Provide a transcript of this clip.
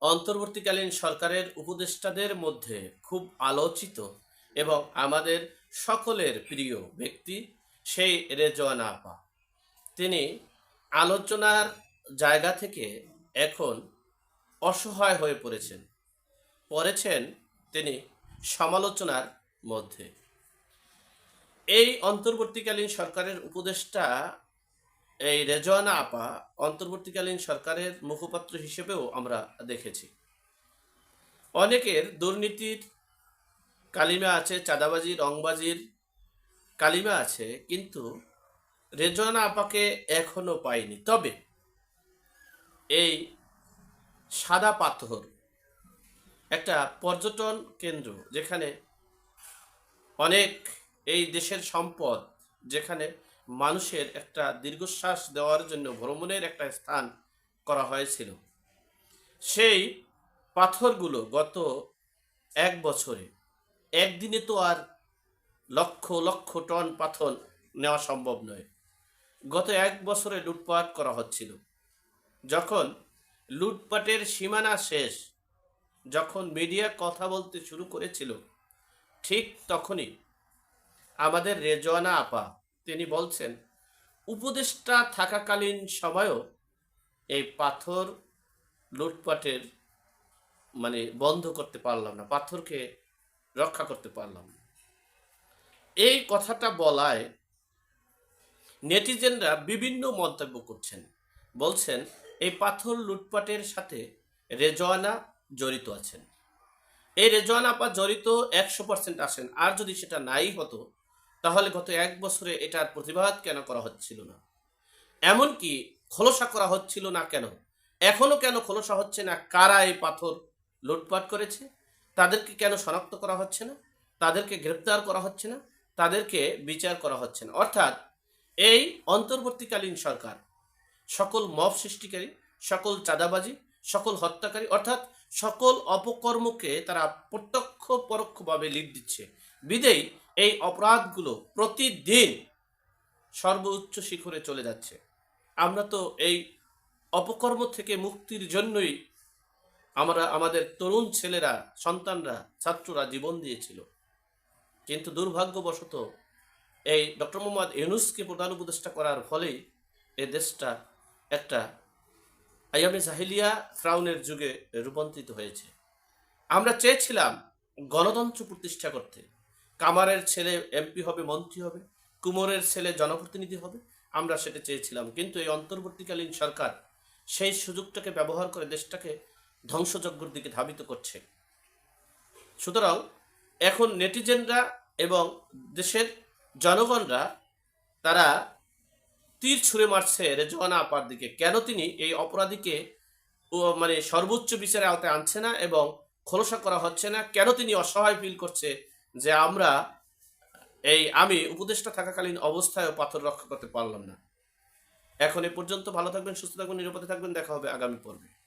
অন্তর্বর্তীকালীন সরকারের উপদেষ্টাদের মধ্যে খুব আলোচিত এবং আমাদের সকলের প্রিয় ব্যক্তি সেই রেজওয়ানা আপা। তিনি আলোচনার জায়গা থেকে এখন অসহায় হয়ে পড়েছেন। পড়েছেন তিনি সমালোচনার মধ্যে। এই অন্তর্বর্তীকালীন সরকারের উপদেষ্টা এই রেজওয়ানা আপা অন্তর্বর্তীকালীন সরকারের মুখপাত্র হিসেবেও আমরা দেখেছি। অনেকের দুর্নীতির কালিমা আছে, চাঁদাবাজি, রংবাজির কালিমা আছে, কিন্তু রেজওয়ানা আপাকে এখনও পাইনি। তবে এই সাদা পাথর একটা পর্যটন কেন্দ্র যেখানে অনেক এই দেশের সম্পদ যেখানে মানুষের একটা দীর্ঘশ্বাস দেওয়ার জন্য ভ্রমণের একটা স্থান করা হয়েছিল। সেই পাথরগুলো গত এক বছরে একদিনে তো আর লক্ষ লক্ষ টন পাথর নেওয়া সম্ভব নয়। গত এক বছরে লুটপাট করা হচ্ছিল। যখন লুটপাটের সীমানা শেষ, যখন মিডিয়া কথা বলতে শুরু করেছিল, ঠিক তখনই আমাদের রেজওয়ানা আপা তিনি বলছেন, উপদেষ্টা থাকাকালীন সময়ও এই পাথর লুটপাটের মানে বন্ধ করতে পারলাম না, পাথরকে রক্ষা করতে পারলাম না। এই কথাটা বলায় নেটিজেনরা বিভিন্ন মন্তব্য করছেন। বলছেন, এই পাথর লুটপাটের সাথে রেজওয়ানা জড়িত আছেন। এই রেজওয়ানা আপা জড়িত একশো পার্সেন্ট আসেন। আর যদি সেটা নাই হতো তাহলে গত এক বছরে এটার প্রতিবাদ কেন করা হচ্ছিল না? এমনকি খোলসা করা হচ্ছিল না কেন? এখনও কেন খোলসা হচ্ছে না? কারা এই পাথর লুটপাট করেছে? তাদেরকে কেন শনাক্ত করা হচ্ছে না? তাদেরকে গ্রেপ্তার করা হচ্ছে না? তাদেরকে বিচার করা হচ্ছে না? অর্থাৎ এই অন্তর্বর্তীকালীন সরকার, সকল মব সৃষ্টিকারী, সকল চাঁদাবাজি, সকল হত্যাকারী, অর্থাৎ সকল অপকর্মকে তারা প্রত্যক্ষ পরোক্ষভাবে লিড দিচ্ছে। বিদেই এই অপরাধগুলো প্রতিদিন সর্বোচ্চ শিখরে চলে যাচ্ছে। আমরা তো এই অপকর্ম থেকে মুক্তির জন্যই আমরা, আমাদের তরুণ ছেলেরা, সন্তানরা, ছাত্ররা জীবন দিয়েছিল। কিন্তু দুর্ভাগ্যবশত এই ডক্টর মোহাম্মদ ইউনুসকে প্রধান উপদেষ্টা করার ফলেই এ দেশটা একটা আয়ামে জাহিলিয়া ফ্রাউনের যুগে রূপান্তরিত হয়েছে। আমরা চেয়েছিলাম গণতন্ত্র প্রতিষ্ঠা করতে। কামারের ছেলে এমপি হবে, মন্ত্রী হবে, কুমোরের ছেলে জনপ্রতিনিধি হবে, আমরা সেটা চেয়েছিলাম। কিন্তু এই অন্তর্বর্তীকালীন সরকার সেই সুযোগটাকে ব্যবহার করে দেশটাকে ধ্বংসযজ্ঞর দিকে ধাবিত করছে। সুতরাং এখন নেটিজেনরা এবং দেশের জনগণরা তারা তীর ছুঁড়ে মারছে রেজওয়ানা আপার দিকে। কেন তিনি এই অপরাধীকে মানে সর্বোচ্চ বিচারে আওতায় আনছে না এবং খোলসা করা হচ্ছে না? কেন তিনি অসহায় ফিল করছে? যে আমরা এই, আমি উপদেষ্টা থাকাকালীন অবস্থায় পাথর রক্ষা করতে পারলাম না। এখন এ পর্যন্ত ভালো থাকবেন, সুস্থ থাকবেন, নিরাপদে থাকবেন, দেখা হবে আগামী পর্বে।